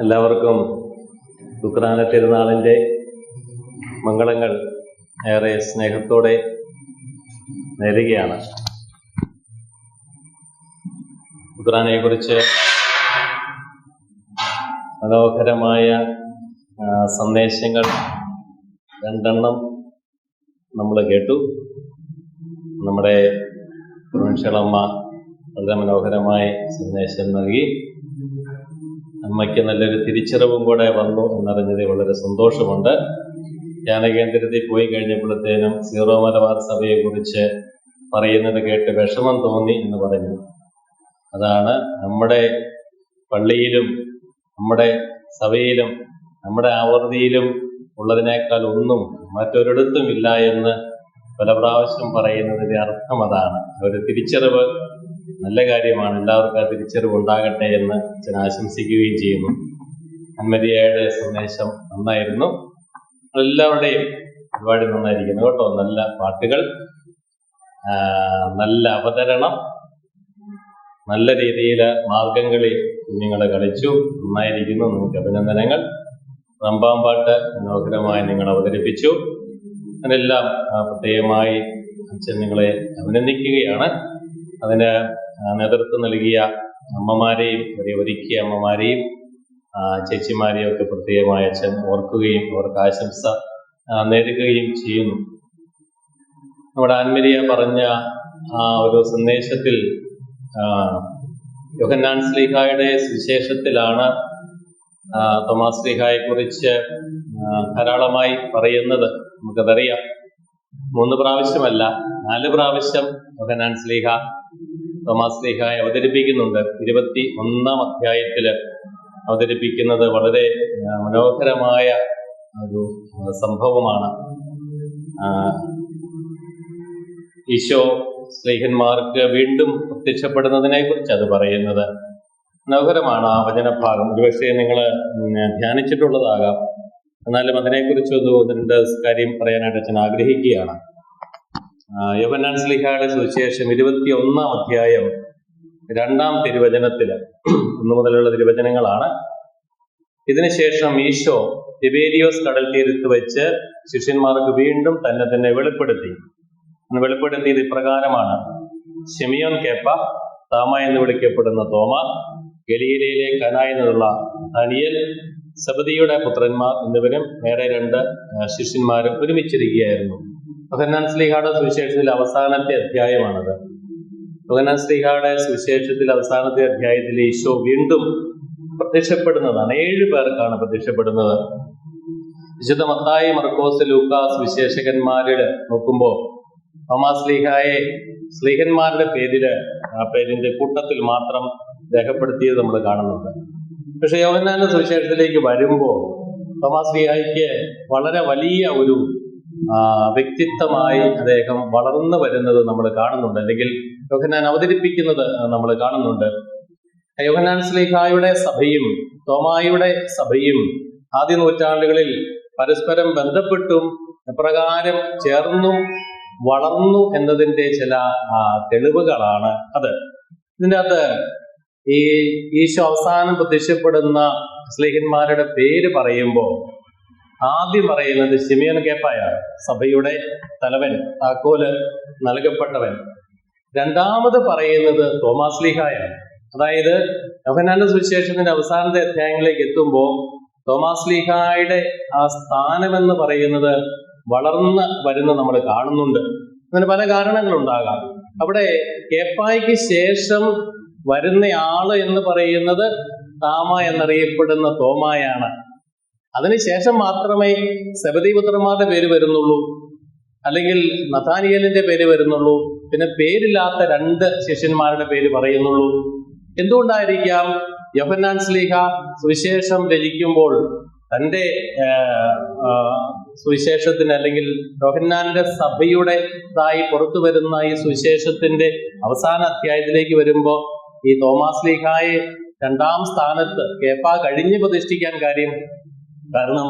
എല്ലാവർക്കും ദുഃഖദാന തിരുനാളിന്റെ മംഗളങ്ങൾ ഏറെ സ്നേഹത്തോടെ നേരുകയാണ്. കുറിച്ച് മനോഹരമായ സന്ദേശങ്ങൾ രണ്ടെണ്ണം നമ്മൾ കേട്ടു. നമ്മുടെ പ്രൊവിൻഷ്യലമ്മ വളരെ മനോഹരമായ സന്ദേശം നൽകി. അമ്മയ്ക്ക് നല്ലൊരു തിരിച്ചറിവും കൂടെ വന്നു എന്നറിഞ്ഞതിൽ വളരെ സന്തോഷമുണ്ട്. ധ്യാനകേന്ദ്രത്തിൽ പോയി കഴിഞ്ഞപ്പോഴത്തേനും സീറോ മലബാർ സഭയെക്കുറിച്ച് പറയുന്നത് കേട്ട് വിഷമം തോന്നി എന്ന് പറഞ്ഞു. അതാണ് നമ്മുടെ പള്ളിയിലും നമ്മുടെ സഭയിലും നമ്മുടെ ആവൃത്തിയിലും ഉള്ളതിനേക്കാൾ ഒന്നും മറ്റൊരിടത്തും ഇല്ല എന്ന് പല പ്രാവശ്യം പറയുന്നതിന്റെ അർത്ഥം അതാണ്. ഒരു തിരിച്ചറിവ് നല്ല കാര്യമാണ്. എല്ലാവർക്കും ആ തിരിച്ചറിവ് ഉണ്ടാകട്ടെ എന്ന് അച്ഛൻ ആശംസിക്കുകയും ചെയ്യുന്നു. അന്മരിയയുടെ സന്ദേശം നന്നായിരുന്നു. എല്ലാവരുടെയും ഒരുപാട് നന്നായിരിക്കുന്നു കേട്ടോ. നല്ല പാട്ടുകൾ നല്ല അവതരണം നല്ല രീതിയിൽ മാർഗംകളി കുഞ്ഞുങ്ങളെ കളിച്ചു. നന്നായിരിക്കുന്നു. നിങ്ങൾക്ക് അഭിനന്ദനങ്ങൾ. റമ്പാം പാട്ട് മനോഹരമായി നിങ്ങൾ അവതരിപ്പിച്ചു. അതിനെല്ലാം പ്രത്യേകമായി അച്ഛൻ നിങ്ങളെ അഭിനന്ദിക്കുകയാണ്. അതിന് നേതൃത്വം നൽകിയ അമ്മമാരെയും അവരെ ഒരുക്കിയ അമ്മമാരെയും ചേച്ചിമാരെയും ഒക്കെ പ്രത്യേകമായി അച്ഛൻ ഓർക്കുകയും അവർക്ക് ആശംസ നേരുകയും ചെയ്യുന്നു. നമ്മുടെ ആൻമരിയ പറഞ്ഞ ആ ഒരു സന്ദേശത്തിൽ യോഹന്നാൻ ശ്രീഹായുടെ സുവിശേഷത്തിലാണ് ആ, തോമാസ് ശ്രീഹായെ കുറിച്ച് ധാരാളമായി പറയുന്നത്. നമുക്കതറിയാം. മൂന്ന് പ്രാവശ്യമല്ല നാല് പ്രാവശ്യം യോഹന്നാൻ സ്ലീഹ തോമാസ് ലേഖായ അവതരിപ്പിക്കുന്നുണ്ട്. ഇരുപത്തി ഒന്നാം അധ്യായത്തിൽ അവതരിപ്പിക്കുന്നത് വളരെ മനോഹരമായ ഒരു സംഭവമാണ്. ഈശോ സ്നേഹന്മാർക്ക് വീണ്ടും പ്രത്യക്ഷപ്പെടുന്നതിനെ കുറിച്ച് അത് പറയുന്നത് മനോഹരമാണ്. ആ വചനഭാഗം. ഒരുപക്ഷെ നിങ്ങൾ ധ്യാനിച്ചിട്ടുള്ളതാകാം. എന്നാലും അതിനെക്കുറിച്ച് ഒന്ന് രണ്ട് കാര്യം പറയാനായിട്ട് അച്ഛൻ ആഗ്രഹിക്കുകയാണ്. ആ, യോഹന്നാൻ സ്ലിഹയുടെ സുവിശേഷം ഇരുപത്തി ഒന്നാം അധ്യായം രണ്ടാം തിരുവചനത്തിൽ ഒന്നു മുതലുള്ള തിരുവചനങ്ങളാണ്. ഇതിനുശേഷം ഈശോ തിബേരിയോസ് കടൽ തീരത്ത് വെച്ച് ശിഷ്യന്മാർക്ക് വീണ്ടും തന്നെ തന്നെ വെളിപ്പെടുത്തി. വെളിപ്പെടുത്തിയത് ഇപ്രകാരമാണ്. ഷെമിയോൻ കേപ്പ താമ എന്ന് വിളിക്കപ്പെടുന്ന തോമ ഗലീലയിലെ കന എന്നുള്ള അനിയൽ സബദിയുടെ പുത്രന്മാർ എന്നിവരും വേറെ രണ്ട് ശിഷ്യന്മാരും ഒരുമിച്ചിരിക്കുകയായിരുന്നു. യോഹന്നാൻ സ്ലീഹയുടെ സുവിശേഷത്തിൽ അവസാനത്തെ അധ്യായമാണത്. യോഹന്നാൻ സ്ലീഹയുടെ സുവിശേഷത്തിൽ അവസാനത്തെ അധ്യായത്തിൽ ഈശോ വീണ്ടും പ്രത്യക്ഷപ്പെടുന്നതാണ്. ഏഴ് പേർക്കാണ് പ്രത്യക്ഷപ്പെടുന്നത്. വിശുദ്ധ മത്തായി മർക്കോസ് ലൂക്കാസ് വിശേഷകന്മാരിൽ നോക്കുമ്പോൾ തോമാ സ്ലീഹായെ സ്ലീഹന്മാരുടെ പേരിൽ ആ പേരിന്റെ കൂട്ടത്തിൽ മാത്രം രേഖപ്പെടുത്തിയത് നമ്മൾ കാണുന്നുണ്ട്. പക്ഷെ യോഹന്നാന്റെ സുവിശേഷത്തിലേക്ക് വരുമ്പോൾ തോമാ ലീഹായ്ക്ക് വളരെ വലിയ ഒരു വ്യക്തിത്വമായി അദ്ദേഹം വളർന്നു വരുന്നത് നമ്മൾ കാണുന്നുണ്ട്. അല്ലെങ്കിൽ യോഹന്നാൻ അവതരിപ്പിക്കുന്നത് നമ്മൾ കാണുന്നുണ്ട്. യോഹന്നാൻ സ്ലീഹായുടെ സഭയും തോമായുടെ സഭയും ആദ്യ നൂറ്റാണ്ടുകളിൽ പരസ്പരം ബന്ധപ്പെട്ടും എപ്രകാരം ചേർന്നും വളർന്നു എന്നതിന്റെ ചില തെളിവുകളാണ് അത്. ഇതിന്റെ അകത്ത് ഈ ഈശോ അവസാനം പ്രത്യക്ഷപ്പെടുന്ന സ്ലേഹന്മാരുടെ പേര് പറയുമ്പോൾ ആദ്യം പറയുന്നത് ശിമിയൻ കേപ്പായ സഭയുടെ തലവൻ താക്കോൽ നൽകപ്പെട്ടവൻ. രണ്ടാമത് പറയുന്നത് തോമാസ് ലീഹായാണ്. അതായത് യോഹനാന സുവിശേഷത്തിന്റെ അവസാനത്തെ അധ്യായങ്ങളിലേക്ക് എത്തുമ്പോൾ തോമാസ് ലീഹായുടെ ആ സ്ഥാനമെന്ന് പറയുന്നത് വളർന്ന് വരുന്ന നമ്മൾ കാണുന്നുണ്ട്. അങ്ങനെ പല കാരണങ്ങളുണ്ടാകാം. അവിടെ കേപ്പായ്ക്ക് ശേഷം വരുന്ന ആൾ എന്ന് പറയുന്നത് താമ എന്നറിയപ്പെടുന്ന തോമായാണ്. അതിനുശേഷം മാത്രമേ സബദീപുത്രന്മാരുടെ പേര് വരുന്നുള്ളൂ. അല്ലെങ്കിൽ നഥാനിയലിന്റെ പേര് വരുന്നുള്ളൂ. പിന്നെ പേരില്ലാത്ത രണ്ട് ശിഷ്യന്മാരുടെ പേര് പറയുന്നുള്ളൂ. എന്തുകൊണ്ടായിരിക്കാം? യോഹന്നാൻ സ്ലീഹ സുവിശേഷം രചിക്കുമ്പോൾ തന്റെ സുവിശേഷത്തിന് അല്ലെങ്കിൽ യോഹന്നാന്റെ സഭയുടെതായി പുറത്തു വരുന്ന ഈ സുവിശേഷത്തിന്റെ അവസാന അധ്യായത്തിലേക്ക് വരുമ്പോൾ ഈ തോമാസ് ലീഹായെ രണ്ടാം സ്ഥാനത്ത് കേപ്പ കഴിഞ്ഞ് പ്രതിഷ്ഠിക്കാൻ കാര്യം കാരണം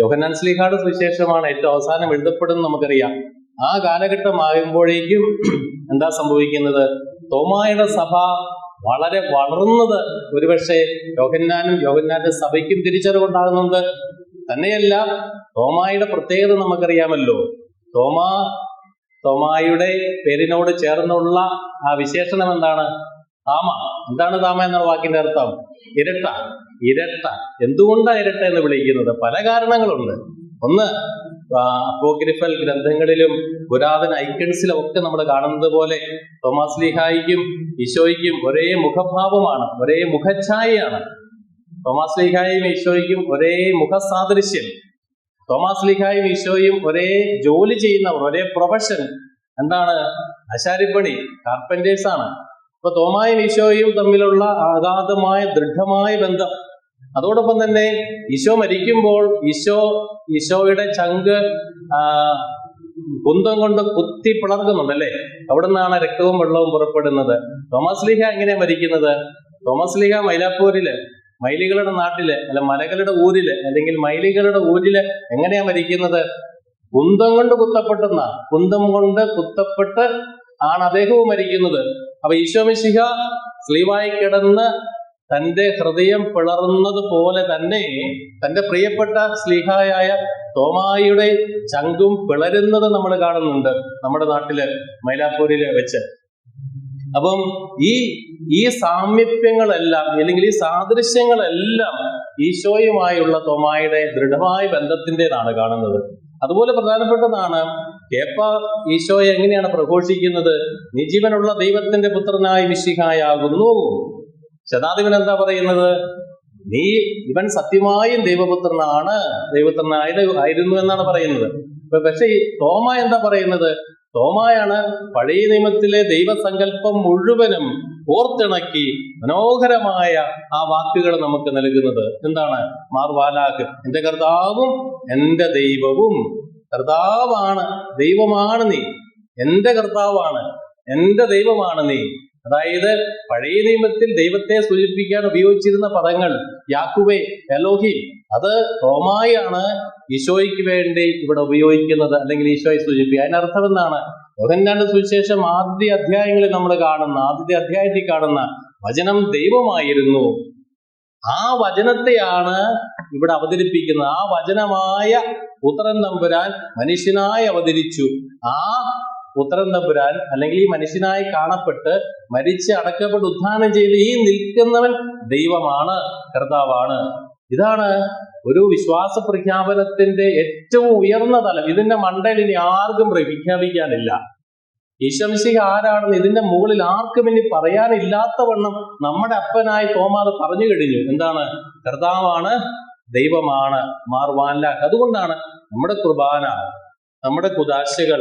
യോഹന്നാൻ സ്ലീഹായുടെ സുവിശേഷമാണ് ഏറ്റവും അവസാനം എഴുതപ്പെടുന്നത് നമുക്കറിയാം. ആ കാലഘട്ടം ആകുമ്പോഴേക്കും എന്താ സംഭവിക്കുന്നത്? തോമായുടെ സഭ വളരെ വളർന്നത് ഒരുപക്ഷെ യോഹന്നാനും യോഹന്നാന്റെ സഭയ്ക്കും തിരിച്ചറിവുണ്ടാകുന്നുണ്ട്. തന്നെയല്ല തോമായുടെ പ്രത്യേകത നമുക്കറിയാമല്ലോ. തോമാ തോമായുടെ പേരിനോട് ചേർന്നുള്ള ആ വിശേഷണം എന്താണ്? താമ. എന്താണ് താമ എന്ന വാക്കിന്റെ അർത്ഥം. ഇരട്ട ഇരട്ട. എന്തുകൊണ്ടാണ് ഇരട്ട എന്ന് വിളിക്കുന്നത്? പല കാരണങ്ങളുണ്ട്. ഒന്ന് അപ്പോഗ്രിഫൽ ഗ്രന്ഥങ്ങളിലും പുരാതന ഐക്കൺസിലും ഒക്കെ നമ്മൾ കാണുന്നത് പോലെ തോമസ് ലീഹായിക്കും ഈശോയ്ക്കും ഒരേ മുഖഭാവമാണ് ഒരേ മുഖഛായയാണ് തോമസ് ലീഹായും ഈശോയ്ക്കും ഒരേ മുഖസാദൃശ്യം. തോമസ് ലീഹായും ഈശോയും ഒരേ ജോലി ചെയ്യുന്നവർ ഒരേ പ്രൊഫഷൻ. എന്താണ്? ആശാരിപ്പണി കാർപ്പന്റേഴ്സ് ആണ് അപ്പൊ തോമായും ഈശോയും തമ്മിലുള്ള അഗാധമായ ദൃഢമായ ബന്ധം. അതോടൊപ്പം തന്നെ ഈശോ മരിക്കുമ്പോൾ ഈശോ ഈശോയുടെ ചങ്ക് കുന്തം കൊണ്ട് കുത്തി പിളർക്കുന്നുണ്ട് അല്ലേ അവിടെ നിന്നാണ് രക്തവും വെള്ളവും പുറപ്പെടുന്നത്. തോമസ് ലീഹ എങ്ങനെയാ മരിക്കുന്നത്? തോമസ് ലീഹ മൈലാപ്പൂരിൽ മൈലികളുടെ നാട്ടിൽ അല്ല മലകളുടെ ഊരിൽ അല്ലെങ്കിൽ മൈലികളുടെ ഊരിൽ എങ്ങനെയാ മരിക്കുന്നത്? കുന്തം കൊണ്ട് കുത്തപ്പെട്ടെന്ന കുന്തം കൊണ്ട് കുത്തപ്പെട്ട് ആണ് അദ്ദേഹവും മരിക്കുന്നത്. അപ്പൊ ഈശോമിശിഹ സ്ലീവായി കിടന്ന് തന്റെ ഹൃദയം പിളർന്നത് പോലെ തന്നെ തന്റെ പ്രിയപ്പെട്ട സ്ലീഹായായ തോമായിയുടെ ചങ്കും പിളരുന്നത് നമ്മൾ കാണുന്നുണ്ട് നമ്മുടെ നാട്ടിൽ മൈലാപ്പൂരിൽ വെച്ച്. അപ്പം ഈ ഈ സാമീപ്യങ്ങളെല്ലാം അല്ലെങ്കിൽ ഈ സാദൃശ്യങ്ങളെല്ലാം ഈശോയുമായുള്ള തോമായുടെ ദൃഢമായ ബന്ധത്തിന്റെതാണ് കാണുന്നത്. അതുപോലെ പ്രധാനപ്പെട്ടതാണ് കേപ്പ ഈശോയെ എങ്ങനെയാണ് പ്രഘോഷിക്കുന്നത്? നിജീവനുള്ള ദൈവത്തിന്റെ പുത്രനായി മിശിഹായാകുന്നു. ശതാധിപൻ എന്താ പറയുന്നത്? നീ ഇവൻ സത്യമായും ദൈവപുത്രനാണ്. ദൈവപുത്രനായത് ആയിരുന്നു എന്നാണ് പറയുന്നത്. പക്ഷെ ഈ തോമ എന്താ പറയുന്നത്? തോമായാണ് പഴയ നിയമത്തിലെ ദൈവസങ്കല്പം മുഴുവനും ഓർത്തിണക്കി മനോഹരമായ ആ വാക്കുകൾ നമുക്ക് നൽകുന്നത്. എന്താണ്? മാർവാലാക്ക് എന്റെ കർത്താവും എന്റെ ദൈവവും. കർത്താവാണ് ദൈവമാണ് നീ. എന്റെ കർത്താവാണ് എന്റെ ദൈവമാണ് നീ. അതായത് പഴയ നിയമത്തിൽ ദൈവത്തെ സൂചിപ്പിക്കാൻ ഉപയോഗിച്ചിരുന്ന പദങ്ങൾ യാക്കുവേ എലോഹി. അത് റോമായാണ് ഈശോയ്ക്ക് വേണ്ടി ഇവിടെ ഉപയോഗിക്കുന്നത് അല്ലെങ്കിൽ ഈശോയെ സൂചിപ്പിക്കുക. അതിനർത്ഥം എന്താണ്? യോഹന്നാന്റെ സുവിശേഷം ആദ്യ അധ്യായങ്ങളിൽ നമ്മൾ കാണുന്ന ആദ്യത്തെ അധ്യായത്തിൽ കാണുന്ന വചനം ദൈവമായിരുന്നു. ആ വചനത്തെയാണ് ഇവിടെ അവതരിപ്പിക്കുന്നത് ആ വചനമായ പുത്രൻ തമ്പുരാൻ മനുഷ്യനായി അവതരിച്ചു. ആ പുത്രൻ തമ്പുരാൻ അല്ലെങ്കിൽ ഈ മനുഷ്യനായി കാണപ്പെട്ട് മരിച്ച് അടക്കപ്പെട്ട് ഉദ്ധാനം ചെയ്ത് ഈ നിൽക്കുന്നവൻ ദൈവമാണ് കർത്താവാണ്. ഇതാണ് ഒരു വിശ്വാസ പ്രഖ്യാപനത്തിന്റെ ഏറ്റവും ഉയർന്ന തലം. ഇതിന്റെ മണ്ടയിൽ ഇനി ആർക്കും പ്രഖ്യാപിക്കാനില്ല ഈശംസിക ആരാണെന്ന് ഇതിന്റെ മുകളിൽ ആർക്കും ഇനി പറയാനില്ലാത്ത വണ്ണം നമ്മുടെ അപ്പനായി തോമാത് പറഞ്ഞു കഴിഞ്ഞു. എന്താണ്? കർത്താവാണ് ദൈവമാണ് മാർവാൻലാക്ക് അതുകൊണ്ടാണ് നമ്മുടെ കുർബാന നമ്മുടെ കുദാശകൾ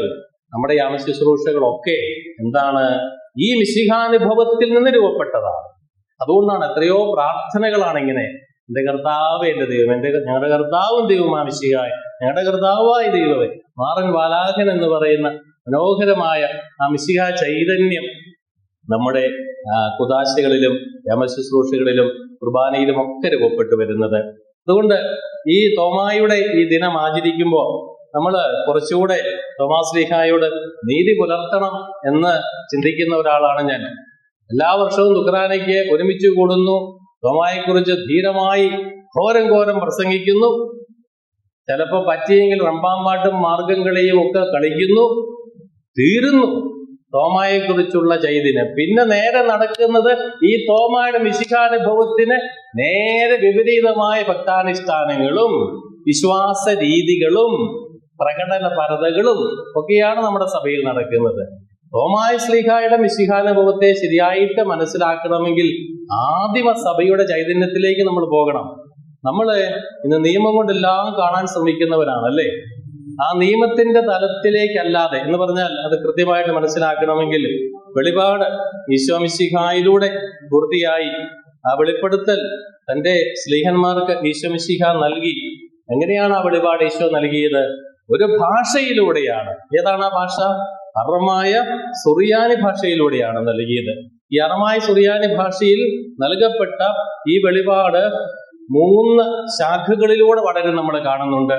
നമ്മുടെ യാമ ശുശ്രൂഷകളൊക്കെ എന്താണ് ഈ മിശിഹാനുഭവത്തിൽ നിന്ന് രൂപപ്പെട്ടതാണ്. അതുകൊണ്ടാണ് എത്രയോ പ്രാർത്ഥനകളാണ് ഇങ്ങനെ എന്റെ കർത്താവ് എന്റെ ദൈവം എന്റെ ഞങ്ങളുടെ കർത്താവും ദൈവമാ മിശിഹായ് ഞങ്ങളുടെ കർത്താവായ ദൈവമേ മാറൻ വാലാഹൻ എന്ന് പറയുന്ന മനോഹരമായ ആ മിശിഹ ചൈതന്യം നമ്മുടെ കുദാശകളിലും യമശുശ്രൂഷകളിലും കുർബാനയിലും ഒക്കെ രൂപപ്പെട്ടു വരുന്നത് അതുകൊണ്ട് ഈ തോമായുടെ ഈ ദിനം ആചരിക്കുമ്പോൾ നമ്മൾ കുറച്ചുകൂടെ തോമാസ് ലീഹായോട് നീതി പുലർത്തണം എന്ന് ചിന്തിക്കുന്ന ഒരാളാണ് ഞാൻ. എല്ലാ വർഷവും ദുഃഖറാനയ്ക്ക് ഒരുമിച്ച് കൂടുന്നു. തോമായെക്കുറിച്ച് ധീരമായി ഘോരം ഘോരം പ്രസംഗിക്കുന്നു. ചിലപ്പോൾ പറ്റിയെങ്കിൽ റമ്പാമ്പാട്ടും മാർഗം കളിയും ഒക്കെ കളിക്കുന്നു. തീരുന്നു. തോമായെ കുറിച്ചുള്ള ചൈതന്യം പിന്നെ നേരെ നടക്കുന്നത് ഈ തോമായുടെ മിശികാനുഭവത്തിന് നേരെ വിപരീതമായ ഭക്താനുഷ്ഠാനങ്ങളും വിശ്വാസ രീതികളും പ്രകടന പരതകളും ഒക്കെയാണ് നമ്മുടെ സഭയിൽ നടക്കുന്നത്. തോമായ ശ്ലീഹായുടെ മിശിഹാനുഭവത്തെ ശരിയായിട്ട് മനസ്സിലാക്കണമെങ്കിൽ ആദിമ സഭയുടെ ചൈതന്യത്തിലേക്ക് നമ്മൾ പോകണം. നമ്മൾ ഇന്ന് നിയമം കൊണ്ടെല്ലാം കാണാൻ ശ്രമിക്കുന്നവരാണ് അല്ലേ ആ നിയമത്തിന്റെ തലത്തിലേക്കല്ലാതെ എന്ന് പറഞ്ഞാൽ അത് കൃത്യമായിട്ട് മനസ്സിലാക്കണമെങ്കിൽ വെളിപാട് ഈശോമിശിഹായിലൂടെ പൂർത്തിയായി. ആ വെളിപ്പെടുത്തൽ തന്റെ സ്ലീഹന്മാർക്ക് ഈശോമിശിഹ നൽകി. എങ്ങനെയാണ് ആ വെളിപാട് ഈശോ നൽകിയത്? ഒരു ഭാഷയിലൂടെയാണ്. ഏതാണ് ആ ഭാഷ? അറമായ സുറിയാനി ഭാഷയിലൂടെയാണ് നൽകിയത്. ഈ അറമായ സുറിയാനി ഭാഷയിൽ നൽകപ്പെട്ട ഈ വെളിപാട് മൂന്ന് ശാഖകളിലൂടെ വളരെ നമ്മൾ കാണുന്നുണ്ട്.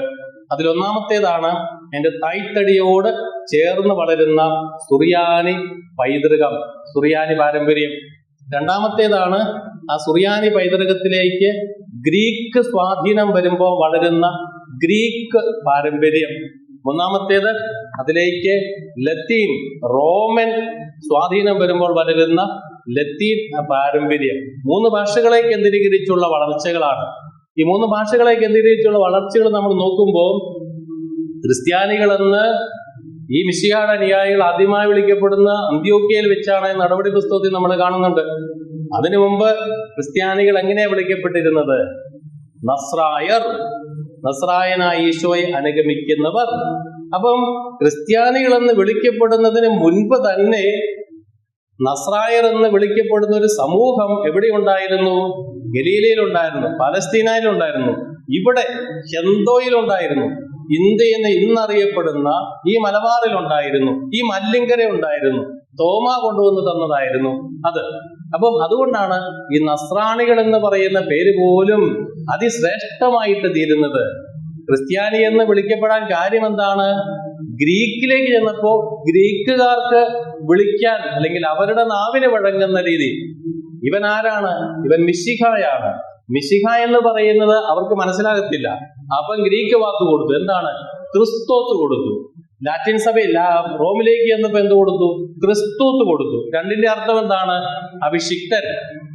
അതിലൊന്നാമത്തേതാണ് എന്റെ തൈത്തടിയോട് ചേർന്ന് വളരുന്ന സുറിയാനി പൈതൃകം സുറിയാനി പാരമ്പര്യം. രണ്ടാമത്തേതാണ് ആ സുറിയാനി പൈതൃകത്തിലേക്ക് ഗ്രീക്ക് സ്വാധീനം വരുമ്പോൾ വളരുന്ന ഗ്രീക്ക് പാരമ്പര്യം. മൂന്നാമത്തേത് അതിലേക്ക് ലത്തീൻ റോമൻ സ്വാധീനം വരുമ്പോൾ വളരുന്ന ലത്തീൻ പാരമ്പര്യം. മൂന്ന് ഭാഷകളെ കേന്ദ്രീകരിച്ചുള്ള വളർച്ചകളാണ്. ഈ മൂന്ന് ഭാഷകളെ കേന്ദ്രീകരിച്ചുള്ള വളർച്ചകൾ നമ്മൾ നോക്കുമ്പോൾ ക്രിസ്ത്യാനികളെന്ന് ഈ മിശിഹാട് അനുയായികൾ ആദ്യമായി വിളിക്കപ്പെടുന്ന അന്ത്യോക്കയിൽ വെച്ചാണ് നടപടി പുസ്തകത്തിൽ നമ്മൾ കാണുന്നുണ്ട്. അതിനു മുമ്പ് ക്രിസ്ത്യാനികൾ എങ്ങനെയാ വിളിക്കപ്പെട്ടിരുന്നത്? നസ്രായർ നസ്രായനായ ഈശോയെ അനുഗമിക്കുന്നവർ. അപ്പം ക്രിസ്ത്യാനികളെന്ന് വിളിക്കപ്പെടുന്നതിന് മുൻപ് തന്നെ നസ്രായർ എന്ന് വിളിക്കപ്പെടുന്ന ഒരു സമൂഹം എവിടെ ഉണ്ടായിരുന്നു? പലസ്തീനയിൽ ഉണ്ടായിരുന്നു. ഇവിടെ ഹെന്തോയിൽ ഉണ്ടായിരുന്നു ഇന്ത്യ എന്ന് ഇന്നറിയപ്പെടുന്ന ഈ മലബാറിൽ ഉണ്ടായിരുന്നു ഈ മല്ലിങ്കര ഉണ്ടായിരുന്നു തോമ കൊണ്ടുവന്ന് തന്നതായിരുന്നു അത്. അപ്പം അതുകൊണ്ടാണ് ഈ നസ്രാണികൾ എന്ന് പറയുന്ന പേര് പോലും അതിശ്രേഷ്ഠമായിട്ട് തീരുന്നത്. ക്രിസ്ത്യാനി എന്ന് വിളിക്കപ്പെടാൻ കാര്യം എന്താണ്? ഗ്രീക്കിലേക്ക് ചെന്നപ്പോ ഗ്രീക്കുകാർക്ക് വിളിക്കാൻ അല്ലെങ്കിൽ അവരുടെ നാവിന് വഴങ്ങുന്ന രീതി. ഇവൻ ആരാണ്? ഇവൻ മിശിഹായാണ്. മിശിഹ എന്ന് പറയുന്നത് അവർക്ക് മനസ്സിലാകത്തില്ല. അപ്പം ഗ്രീക്ക് വാക്ക് കൊടുത്തു. എന്താണ്? ക്രിസ്തോസ് കൊടുത്തു. ലാറ്റിൻ സഭയിൽ റോമിലേക്ക് ചെന്നപ്പോ എന്ത് കൊടുത്തു? ക്രിസ്തൂത്ത് കൊടുത്തു. രണ്ടിന്റെ അർത്ഥം എന്താണ്? അഭിഷിക്തൻ.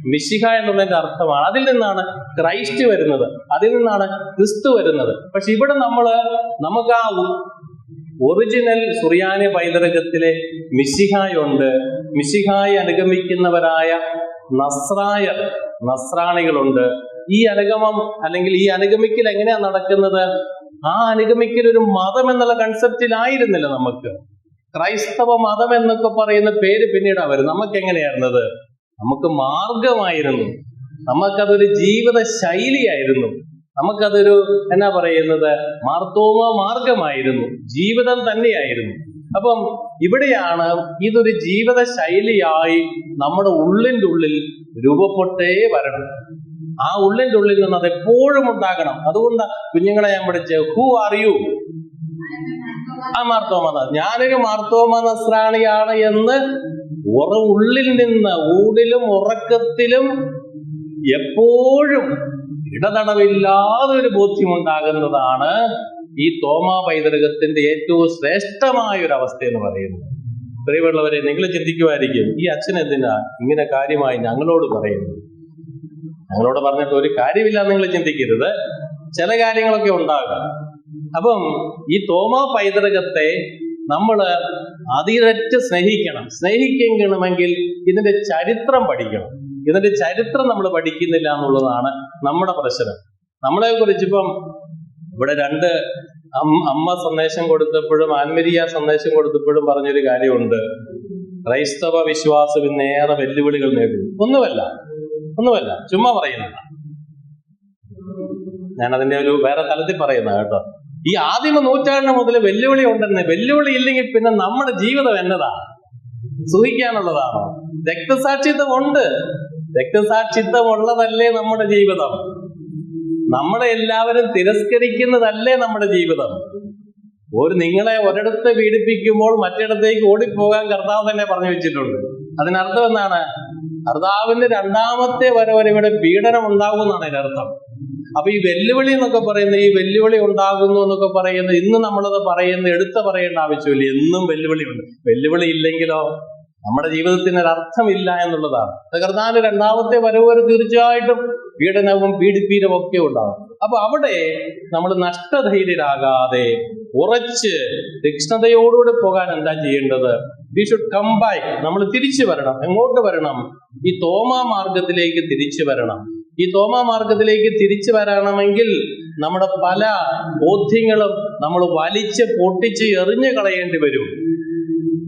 മിശിഹ എന്നുള്ളതിന്റെ അർത്ഥമാണ്. അതിൽ നിന്നാണ് ക്രൈസ്റ്റ് വരുന്നത്. അതിൽ നിന്നാണ് ക്രിസ്തു വരുന്നത്. പക്ഷെ ഇവിടെ നമ്മൾ നമുക്ക് ആ ഒറിജിനൽ സുറിയാനി പൈതൃകത്തിലെ മിശിഹായുണ്ട്. മിശിഹായി അനുഗമിക്കുന്നവരായ നസ്രായ നസ്രാണികളുണ്ട്. ഈ അനുഗമം അല്ലെങ്കിൽ ഈ അനുഗമിക്കൽ എങ്ങനെയാ നടക്കുന്നത്? ആ അനുഗമിക്കൽ ഒരു മതം എന്നുള്ള കൺസെപ്റ്റിലായിരുന്നില്ല നമുക്ക്. ക്രൈസ്തവ മതം എന്നൊക്കെ പറയുന്ന പേര് പിന്നീടാ വരും. നമുക്ക് എങ്ങനെയായിരുന്നത്? നമുക്ക് മാർഗമായിരുന്നു. നമുക്കതൊരു ജീവിത ശൈലിയായിരുന്നു നമുക്കതൊരു എന്നാ പറയുന്നത്? മാർത്തോമ മാർഗമായിരുന്നു. ജീവിതം തന്നെയായിരുന്നു. അപ്പം ഇവിടെയാണ് ഇതൊരു ജീവിത ശൈലിയായി നമ്മുടെ ഉള്ളിന്റെ ഉള്ളിൽ രൂപപ്പെട്ടേ വരണം. ആ ഉള്ളിന്റെ ഉള്ളിൽ നിന്ന് അത് എപ്പോഴും ഉണ്ടാകണം. അതുകൊണ്ട് കുഞ്ഞുങ്ങളെ ഞാൻ പഠിച്ച് ഹൂ ആർ യു ആ മാർത്തോമ ഞാനൊരു മാർത്തോമ നസ്രാണിയാണ് എന്ന് ഉറ ഉള്ളിൽ നിന്ന് ഊടിലും ഉറക്കത്തിലും എപ്പോഴും ഇടതടവില്ലാതെ ഒരു ബോധ്യമുണ്ടാകുന്നതാണ് ഈ തോമാ പൈതൃകത്തിന്റെ ഏറ്റവും ശ്രേഷ്ഠമായ ഒരു അവസ്ഥ എന്ന് പറയുന്നത്. പ്രിയമുള്ളവരെ നിങ്ങൾ ചിന്തിക്കുമായിരിക്കും ഈ അച്ഛൻ എന്തിനാ ഇങ്ങനെ കാര്യമായി ഞങ്ങളോട് പറയുന്നത്? ഞങ്ങളോട് പറഞ്ഞിട്ട് ഒരു കാര്യമില്ല നിങ്ങൾ ചിന്തിക്കരുത്. ചില കാര്യങ്ങളൊക്കെ ഉണ്ടാകാം. അപ്പം ഈ തോമാ പൈതൃകത്തെ നമ്മൾ അതിരറ്റ് സ്നേഹിക്കണം. സ്നേഹിക്കണമെങ്കിൽ ഇതിന്റെ ചരിത്രം പഠിക്കണം. ഇതിന്റെ ചരിത്രം നമ്മൾ പഠിക്കുന്നില്ല എന്നുള്ളതാണ് നമ്മുടെ പ്രശ്നം. നമ്മളെ കുറിച്ച് ഇപ്പം ഇവിടെ രണ്ട് അമ്മ സന്ദേശം കൊടുത്തപ്പോഴും ആൻമരിയ സന്ദേശം കൊടുത്തപ്പോഴും പറഞ്ഞൊരു കാര്യമുണ്ട്. ക്രൈസ്തവ വിശ്വാസം ഇന്നേറെ വെല്ലുവിളികൾ നേടുന്നു ഒന്നുമല്ല ഒന്നുമല്ല ചുമ്മാ പറയുന്നതാണ് ഞാൻ അതിന്റെ ഒരു വേറെ തലത്തിൽ പറയുന്ന കേട്ടോ. ഈ ആദിമ നൂറ്റാണ്ട് മുതൽ വെല്ലുവിളി ഉണ്ടെന്ന് വെല്ലുവിളി ഇല്ലെങ്കിൽ പിന്നെ നമ്മുടെ ജീവിതം എന്നതാ സൂഹിക്കാനുള്ളതാണ് രക്തസാക്ഷിത്വം ഉണ്ട് രക്തസാക്ഷിത്വം ഉള്ളതല്ലേ നമ്മുടെ ജീവിതം? നമ്മളെ എല്ലാവരും തിരസ്കരിക്കുന്നതല്ലേ നമ്മുടെ ജീവിതം? ഒരു നിങ്ങളെ ഒരിടത്ത് പീഡിപ്പിക്കുമ്പോൾ മറ്റിടത്തേക്ക് ഓടിപ്പോകാൻ കർത്താവ് തന്നെ പറഞ്ഞു വെച്ചിട്ടുണ്ട്. അതിനർത്ഥം എന്താണ്? കർത്താവിന്റെ രണ്ടാമത്തെ വരവരെ ഇവിടെ പീഡനം ഉണ്ടാകുമെന്നാണ് അതിനർത്ഥം. അപ്പൊ ഈ വെല്ലുവിളി എന്നൊക്കെ പറയുന്ന ഈ വെല്ലുവിളി ഉണ്ടാകുന്നു എന്നൊക്കെ പറയുന്ന ഇന്ന് നമ്മളത് പറയുന്ന എടുത്ത് പറയേണ്ട ആവശ്യമില്ല. എന്നും വെല്ലുവിളി ഉണ്ട് വെല്ലുവിളി ഇല്ലെങ്കിലോ നമ്മുടെ ജീവിതത്തിന് ഒരു അർത്ഥമില്ല എന്നുള്ളതാണ്. കർത്താവിന്റെ രണ്ടാമത്തെ വരവ് വരെ തീർച്ചയായിട്ടും പീഡനവും പീഡിപ്പീരും ഒക്കെ ഉണ്ടാകും അപ്പൊ അവിടെ നമ്മൾ നഷ്ടധൈര്യരാകാതെ ഉറച്ച് തീക്ഷ്ണതയോടുകൂടെ പോകാൻ എന്താ ചെയ്യേണ്ടത്? വി ഷുഡ് കം ബാക്ക് നമ്മൾ തിരിച്ചു വരണം. എങ്ങോട്ട് വരണം? ഈ തോമാ മാർഗത്തിലേക്ക് തിരിച്ചു വരണം. ഈ തോമാ മാർഗത്തിലേക്ക് തിരിച്ചു വരണമെങ്കിൽ നമ്മുടെ പല ബോധ്യങ്ങളും നമ്മൾ വലിച്ച് പൊട്ടിച്ച് എറിഞ്ഞു കളയേണ്ടി വരും.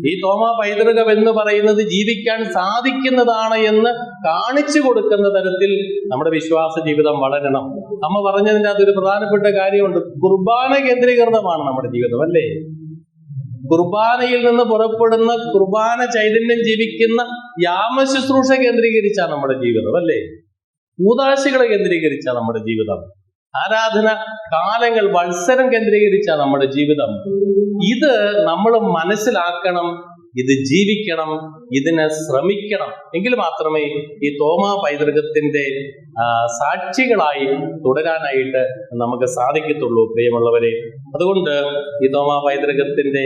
ഈ തോമാ പൈതൃകം എന്ന് പറയുന്നത് ജീവിക്കാൻ സാധിക്കുന്നതാണ് എന്ന് കാണിച്ചു കൊടുക്കുന്ന തരത്തിൽ നമ്മുടെ വിശ്വാസ ജീവിതം വളരണം. അമ്മ പറഞ്ഞതിന്റെ അതൊരു പ്രധാനപ്പെട്ട കാര്യമുണ്ട്. കുർബാന കേന്ദ്രീകൃതമാണ് നമ്മുടെ ജീവിതം അല്ലേ? കുർബാനയിൽ നിന്ന് പുറപ്പെടുന്ന കുർബാന ചൈതന്യം ജീവിക്കുന്ന യാമ ശുശ്രൂഷ കേന്ദ്രീകരിച്ചാണ് നമ്മുടെ ജീവിതം അല്ലേ? കൂതാശികളെ കേന്ദ്രീകരിച്ചാണ് നമ്മുടെ ജീവിതം. ആരാധന കാലങ്ങൾ വത്സരം കേന്ദ്രീകരിച്ച നമ്മുടെ ജീവിതം. ഇത് നമ്മൾ മനസ്സിലാക്കണം ഇത് ജീവിക്കണം ഇതിനെ ശ്രമിക്കണം. എങ്കിൽ മാത്രമേ ഈ തോമാ പൈതൃകത്തിന്റെ സാക്ഷികളായി തുടരാനായിട്ട് നമുക്ക് സാധിക്കത്തുള്ളൂ പ്രിയമുള്ളവരെ. അതുകൊണ്ട് ഈ തോമാ പൈതൃകത്തിന്റെ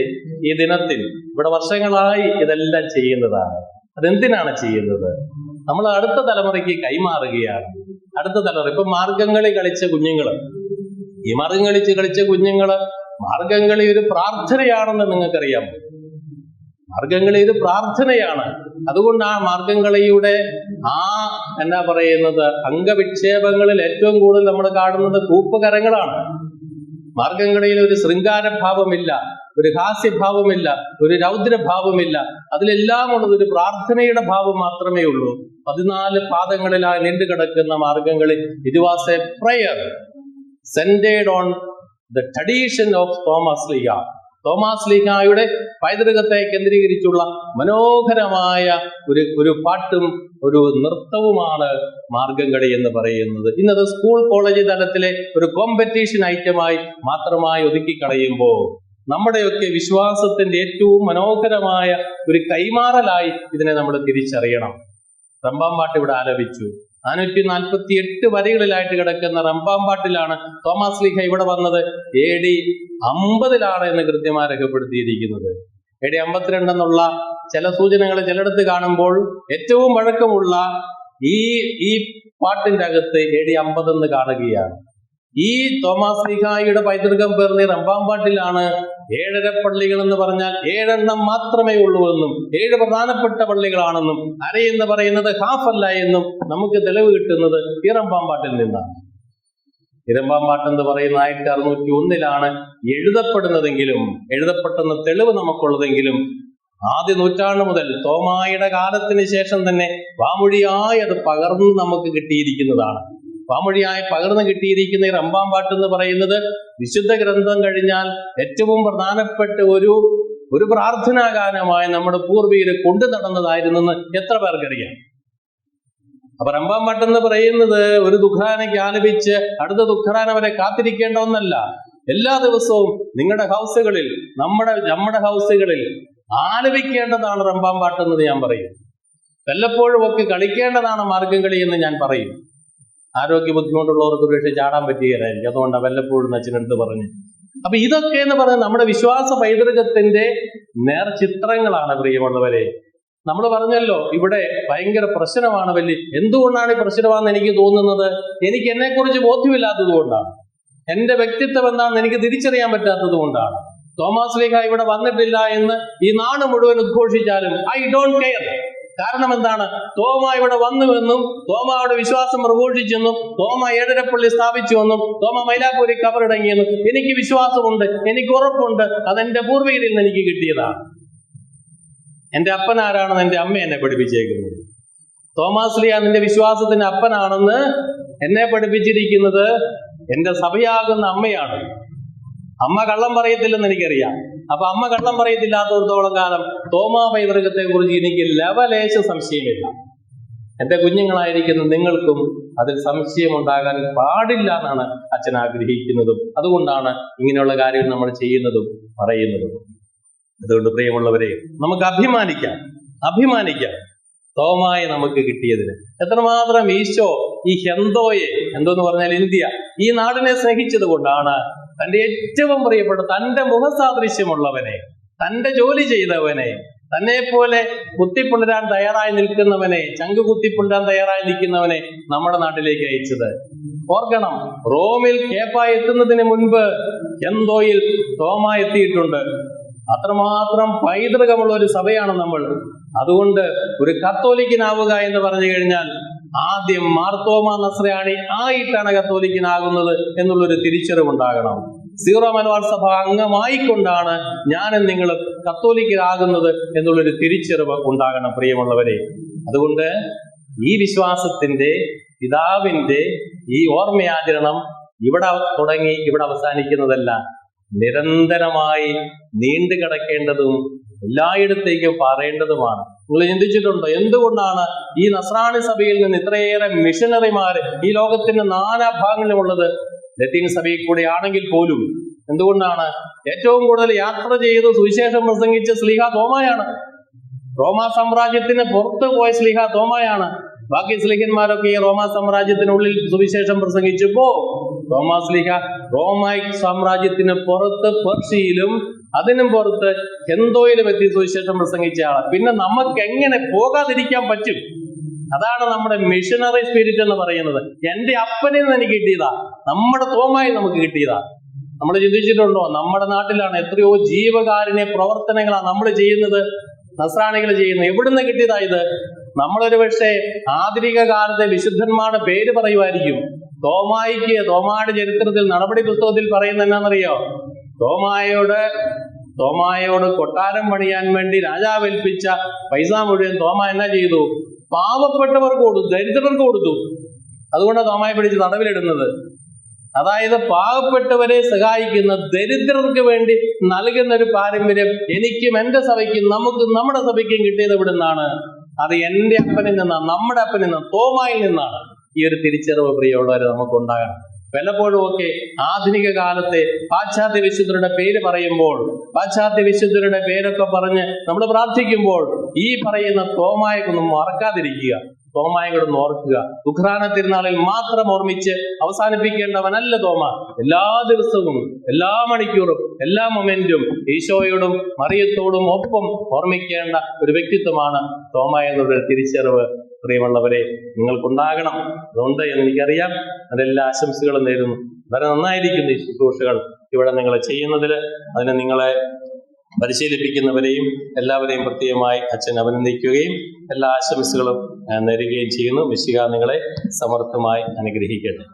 ഈ ദിനത്തിൽ ഇവിടെ വർഷങ്ങളായി ഇതെല്ലാം ചെയ്യുന്നതാണ്. അതെന്തിനാണ് ചെയ്യുന്നത്? നമ്മൾ അടുത്ത തലമുറയ്ക്ക് കൈമാറുകയാണ്. അടുത്ത തലമുറ. ഇപ്പൊ മാർഗംകളി കളിച്ച കുഞ്ഞുങ്ങൾ. ഈ മാർഗം കളിച്ച് കളിച്ച കുഞ്ഞുങ്ങൾ മാർഗംകളി ഒരു പ്രാർത്ഥനയാണെന്ന് നിങ്ങൾക്കറിയാം മാർഗംകളി ഒരു പ്രാർത്ഥനയാണ്. അതുകൊണ്ട് ആ മാർഗംകളിയുടെ ആ എന്നാ പറയുന്നത് അംഗവിക്ഷേപങ്ങളിൽ ഏറ്റവും കൂടുതൽ നമ്മൾ കാണുന്നത് കൂപ്പുകരങ്ങളാണ്. മാർഗംകളിയിൽ ഒരു ശൃംഗാരഭാവമില്ല. ഒരു ഹാസ്യഭാവമില്ല ഒരു രൗദ്രഭാവമില്ല. അതിലെല്ലാം ഉള്ളത് ഒരു പ്രാർത്ഥനയുടെ ഭാവം മാത്രമേ ഉള്ളൂ. പതിനാല് പാദങ്ങളിലായി നീണ്ടു കിടക്കുന്ന മാർഗങ്ങളിൽ it was a prayer centred on the tradition of Thomas Liga Thomas ലീഗായുടെ പൈതൃകത്തെ കേന്ദ്രീകരിച്ചുള്ള മനോഹരമായ ഒരു ഒരു പാട്ടും ഒരു നൃത്തവുമാണ് മാർഗംകളി എന്ന് പറയുന്നത്. ഇന്നത് സ്കൂൾ കോളേജ് തലത്തിലെ ഒരു കോമ്പറ്റീഷൻ ഐറ്റമായി മാത്രമായി ഒതുക്കി കളയുമ്പോൾ നമ്മുടെയൊക്കെ വിശ്വാസത്തിന്റെ ഏറ്റവും മനോഹരമായ ഒരു കൈമാറലായി ഇതിനെ നമ്മൾ തിരിച്ചറിയണം. റമ്പാമ്പാട്ട് ഇവിടെ ആലപിച്ചു. നാനൂറ്റി നാൽപ്പത്തി എട്ട് വരികളിലായിട്ട് കിടക്കുന്ന റമ്പാമ്പാട്ടിലാണ് തോമസ് ലീഹ ഇവിടെ വന്നത്. എ ഡി അമ്പതിലാണ് എന്ന് കൃത്യമായി രേഖപ്പെടുത്തിയിരിക്കുന്നത് എ ഡി അമ്പത്തിരണ്ട് എന്നുള്ള ചില സൂചനകൾ ചിലയിടത്ത് കാണുമ്പോൾ ഏറ്റവും വഴക്കമുള്ള ഈ ഈ പാട്ടിന്റെ അകത്ത് എ ഡി അമ്പതെന്ന് കാണുകയാണ്. ഈ തോമസ് ലീഹായുടെ പൈതൃകം പേർന്ന റമ്പാമ്പാട്ടിലാണ് ഏഴര പള്ളികൾ എന്ന് പറഞ്ഞാൽ ഏഴെണ്ണം മാത്രമേ ഉള്ളൂ എന്നും ഏഴ് പ്രധാനപ്പെട്ട പള്ളികളാണെന്നും അരയെന്ന് പറയുന്നത് ഹാഫ് അല്ല എന്നും നമുക്ക് തെളിവ് കിട്ടുന്നത് ഈ റമ്പാമ്പാട്ടിൽ നിന്നാണ്. ഇരമ്പാമ്പാട്ട് എന്ന് പറയുന്ന ആയിരത്തി അറുന്നൂറ്റി ഒന്നിലാണ് എഴുതപ്പെടുന്നതെങ്കിലും എഴുതപ്പെട്ടെന്ന തെളിവ് നമുക്കുള്ളതെങ്കിലും ആദ്യ നൂറ്റാണ്ട് മുതൽ തോമായുടെ കാലത്തിന് ശേഷം തന്നെ വാമൊഴിയായി അത് പകർന്ന് നമുക്ക് കിട്ടിയിരിക്കുന്നതാണ്. വാമൊഴിയായി പകർന്നു കിട്ടിയിരിക്കുന്ന ഈ റമ്പാമ്പാട്ട് എന്ന് പറയുന്നത് വിശുദ്ധ ഗ്രന്ഥം കഴിഞ്ഞാൽ ഏറ്റവും പ്രധാനപ്പെട്ട ഒരു ഒരു പ്രാർത്ഥനാ ഗാനമായി നമ്മുടെ പൂർവികര് കൊണ്ടു നടന്നതായിരുന്നെന്ന് എത്ര പേർക്കറിയാം? അപ്പൊ റമ്പാമ്പാട്ട് എന്ന് പറയുന്നത് ഒരു ദുഃഖാനയ്ക്ക് ആലപിച്ച് അടുത്ത ദുഃഖാന വരെ കാത്തിരിക്കേണ്ട ഒന്നല്ല. എല്ലാ ദിവസവും നിങ്ങളുടെ ഹൗസുകളിൽ നമ്മുടെ നമ്മുടെ ഹൗസുകളിൽ ആലപിക്കേണ്ടതാണ് റമ്പാമ്പാട്ട് എന്ന് ഞാൻ പറയും. വല്ലപ്പോഴും ഒക്കെ കളിക്കേണ്ടതാണ് മാർഗം കളി എന്ന് ഞാൻ പറയും. ആരോഗ്യ ബുദ്ധിമുട്ടുള്ളവർക്ക് ഒരുപക്ഷെ ചാടാൻ പറ്റുകയില്ലായിരിക്കും. അതുകൊണ്ട് വല്ലപ്പോഴും അച്ഛനടുത്ത് പറഞ്ഞു. അപ്പൊ ഇതൊക്കെ എന്ന് പറഞ്ഞാൽ നമ്മുടെ വിശ്വാസ പൈതൃകത്തിന്റെ നേർ നേർചിത്രങ്ങളാണ് പ്രിയമുള്ളവരെ. നമ്മൾ പറഞ്ഞല്ലോ ഇവിടെ ഭയങ്കര പ്രശ്നമാണ് വലിയ. എന്തുകൊണ്ടാണ് ഈ പ്രശ്നമാണെന്ന് എനിക്ക് തോന്നുന്നത്? എനിക്ക് എന്നെ കുറിച്ച് ബോധ്യമില്ലാത്തത് കൊണ്ടാണ്. എന്റെ വ്യക്തിത്വം എന്താണെന്ന് എനിക്ക് തിരിച്ചറിയാൻ പറ്റാത്തത് കൊണ്ടാണ്. തോമസ് ലീഗ ഇവിടെ വന്നിട്ടില്ല എന്ന് ഈ നാട് മുഴുവൻ ഉദ്ഘോഷിച്ചാലും ഐ ഡോണ്ട് കെയർ. കാരണം എന്താണ്? തോമ ഇവിടെ വന്നുവെന്നും തോമയുടെ വിശ്വാസം പ്രഘോഷിച്ചെന്നും തോമ ഏഴരപ്പള്ളി സ്ഥാപിച്ചുവെന്നും തോമ മൈലാപ്പൂരി കബറടങ്ങിയെന്നും എനിക്ക് വിശ്വാസമുണ്ട് എനിക്ക് ഉറപ്പുണ്ട് അതെന്റെ പൂർവികരിൽ നിന്ന് എനിക്ക് കിട്ടിയതാണ്. എന്റെ അപ്പൻ ആരാണെന്ന് എന്റെ അമ്മ എന്നെ പഠിപ്പിച്ചേക്കുന്നത് തോമാസ് ലിയ നിന്റെ വിശ്വാസത്തിന്റെ അപ്പനാണെന്ന് എന്നെ പഠിപ്പിച്ചിരിക്കുന്നത് എന്റെ സഭയാകുന്ന അമ്മയാണ്. അമ്മ കള്ളം പറയത്തില്ലെന്ന് എനിക്കറിയാം. അപ്പൊ അമ്മ കള്ളം പറയത്തില്ലാത്തടത്തോളം കാലം തോമാ പൈതൃകത്തെ കുറിച്ച് എനിക്ക് ലവലേശ സംശയമില്ല. എന്റെ കുഞ്ഞുങ്ങളായിരിക്കുന്ന നിങ്ങൾക്കും അതിൽ സംശയം സംശയമുണ്ടാകാൻ പാടില്ല എന്നാണ് അച്ഛൻ ആഗ്രഹിക്കുന്നതും. അതുകൊണ്ടാണ് ഇങ്ങനെയുള്ള കാര്യങ്ങൾ നമ്മൾ ചെയ്യുന്നതും പറയുന്നതും. അതുകൊണ്ട് പ്രിയമുള്ളവരെ നമുക്ക് അഭിമാനിക്കാം. അഭിമാനിക്കാം. തോമായി നമുക്ക് കിട്ടിയതിന്. എത്രമാത്രം ഈശോ ഈ ഹെന്തോയെ എന്തോന്ന് പറഞ്ഞാൽ ഇന്ത്യ ഈ നാടിനെ സ്നേഹിച്ചത് കൊണ്ടാണ് തന്റെ ഏറ്റവും പ്രിയപ്പെട്ട തന്റെ മുഖസാദൃശ്യമുള്ളവനെ തന്റെ ജോലി ചെയ്തവനെ തന്നെ പോലെ കുത്തിപ്പുണരാൻ തയ്യാറായി നിൽക്കുന്നവനെ ചങ്ക് കുത്തിപ്പുണരാൻ തയ്യാറായി നിൽക്കുന്നവനെ നമ്മുടെ നാട്ടിലേക്ക് അയച്ചത്. ഓർക്കണം റോമിൽ കേപ്പ എത്തുന്നതിന് മുൻപ് എന്തോയിൽ തോമ എത്തിയിട്ടുണ്ട്. അത്രമാത്രം പൈതൃകമുള്ള ഒരു സഭയാണ് നമ്മൾ. അതുകൊണ്ട് ഒരു കത്തോലിക്കനാവുക എന്ന് പറഞ്ഞു കഴിഞ്ഞാൽ ആദ്യം മാർത്തോമ നസ്രയാണി ആയിട്ടാണ് കത്തോലിക്കനാകുന്നത് എന്നുള്ളൊരു തിരിച്ചറിവുണ്ടാകണം. സീറോ മലബാർ സഭ അംഗമായിക്കൊണ്ടാണ് ഞാനും നിങ്ങൾ കത്തോലിക്കനാകുന്നത് എന്നുള്ളൊരു തിരിച്ചറിവ് ഉണ്ടാകണം പ്രിയമുള്ളവരെ. അതുകൊണ്ട് ഈ വിശ്വാസത്തിന്റെ പിതാവിന്റെ ഈ ഓർമ്മയാചരണം ഇവിടെ തുടങ്ങി ഇവിടെ അവസാനിക്കുന്നതല്ല. നിരന്തരമായി നീണ്ടു കിടക്കേണ്ടതും എല്ലായിടത്തേക്കും പറയേണ്ടതുമാണ്. നിങ്ങൾ ചിന്തിച്ചിട്ടുണ്ടോ? എന്തുകൊണ്ടാണ് ഈ നസ്രാണി സഭയിൽ നിന്ന് ഇത്രയേറെ മിഷനറിമാർ ഈ ലോകത്തിന്റെ നാനാ ഭാഗങ്ങളിലുള്ളത് ലത്തീൻ സഭയിൽ കൂടെ ആണെങ്കിൽ പോലും. എന്തുകൊണ്ടാണ്? ഏറ്റവും കൂടുതൽ യാത്ര ചെയ്ത് സുവിശേഷം പ്രസംഗിച്ച സ്ലീഹ തോമായാണ്. റോമാ സാമ്രാജ്യത്തിന് പുറത്ത് പോയ സ്ലിഹ തോമായാണ്. ബാക്കി സ്ലീഹന്മാരൊക്കെ ഈ റോമാ സാമ്രാജ്യത്തിനുള്ളിൽ സുവിശേഷം പ്രസംഗിച്ചപ്പോ തോമാ സ്ലിഹ റോമായിക് സാമ്രാജ്യത്തിന് പുറത്ത് പെർഷ്യയിലും അതിനും പുറത്ത് എന്തോയിലും എത്തി സുവിശേഷം പ്രസംഗിച്ച ആളാണ് പിന്നെ നമുക്ക് എങ്ങനെ പോകാതിരിക്കാൻ പറ്റും? അതാണ് നമ്മുടെ മിഷനറി സ്പിരിറ്റ് എന്ന് പറയുന്നത്. എന്റെ അപ്പനിൽ നിന്ന് എനിക്ക് കിട്ടിയതാ. നമ്മുടെ തോമായി നമുക്ക് കിട്ടിയതാ. നമ്മൾ ചിന്തിച്ചിട്ടുണ്ടോ? നമ്മുടെ നാട്ടിലാണ് എത്രയോ ജീവകാരുണ്യ പ്രവർത്തനങ്ങളാണ് നമ്മൾ ചെയ്യുന്നത്. നസ്രാണികൾ ചെയ്യുന്നത്. എവിടുന്ന് കിട്ടിയതാ ഇത്? നമ്മളൊരു പക്ഷേ ആധുനിക കാലത്തെ വിശുദ്ധന്മാരുടെ പേര് പറയുമായിരിക്കും. തോമായിക്ക് തോമായുടെ ചരിത്രത്തിൽ നടപടി പുസ്തകത്തിൽ പറയുന്ന എന്നാണെന്നറിയോ? തോമായോട് തോമായോട് കൊട്ടാരം പണിയാൻ വേണ്ടി രാജാവ് ഏൽപ്പിച്ച പൈസ മുഴുവൻ തോമ എന്നാ ചെയ്തു? പാവപ്പെട്ടവർക്ക് കൊടുത്തു ദരിദ്രർക്ക് കൊടുത്തു. അതുകൊണ്ടാണ് തോമായി പിടിച്ച് തടവിലിടുന്നത്. അതായത് പാവപ്പെട്ടവരെ സഹായിക്കുന്ന ദരിദ്രർക്ക് വേണ്ടി നൽകുന്ന ഒരു പാരമ്പര്യം എനിക്കും എന്റെ സഭയ്ക്കും നമുക്ക് നമ്മുടെ സഭയ്ക്കും കിട്ടിയത് ഇവിടുന്നാണ് അത് എന്റെ അപ്പനിൽ നിന്നാണ് നമ്മുടെ അപ്പനിൽ നിന്നാണ് തോമായിൽ നിന്നാണ്. ഈ ഒരു തിരിച്ചറിവ് പ്രിയമുള്ളവർ നമുക്ക് ഉണ്ടാകണം. വല്ലപ്പോഴും ഒക്കെ ആധുനിക കാലത്തെ പാശ്ചാത്യ വിശുദ്ധരുടെ പേര് പറയുമ്പോൾ പാശ്ചാത്യ വിശുദ്ധരുടെ പേരൊക്കെ പറഞ്ഞ് നമ്മൾ പ്രാർത്ഥിക്കുമ്പോൾ ഈ പറയുന്ന തോമായക്കൊന്നും മറക്കാതിരിക്കുക. തോമായകളൊന്ന് ഓർക്കുക. ഉഖ്രാന തിരുനാളിൽ മാത്രം ഓർമ്മിച്ച് അവസാനിപ്പിക്കേണ്ടവനല്ല തോമ. എല്ലാ ദിവസവും എല്ലാ മണിക്കൂറും എല്ലാ മൊമെന്റും ഈശോയോടും മറിയത്തോടും ഒപ്പം ഓർമ്മിക്കേണ്ട ഒരു വ്യക്തിത്വമാണ് തോമ എന്നുള്ള തിരിച്ചറിവ്. പ്രിയമുള്ളവരെ നിങ്ങൾക്കുണ്ടാകണം. എന്ന് എനിക്കറിയാം അതെല്ലാ ആശംസകളും നേരുന്നു. വളരെ നന്നായിരിക്കുന്നു ഈ ശുശ്രൂഷകൾ ഇവിടെ നിങ്ങൾ ചെയ്യുന്നതിൽ. അതിന് നിങ്ങളെ പരിശീലിപ്പിക്കുന്നവരെയും എല്ലാവരെയും പ്രത്യേകമായി അച്ഛൻ അഭിനന്ദിക്കുകയും എല്ലാ ആശംസകളും നേരുകയും ചെയ്യുന്നു. മിശിക നിങ്ങളെ സമർത്ഥമായി അനുഗ്രഹിക്കട്ടെ.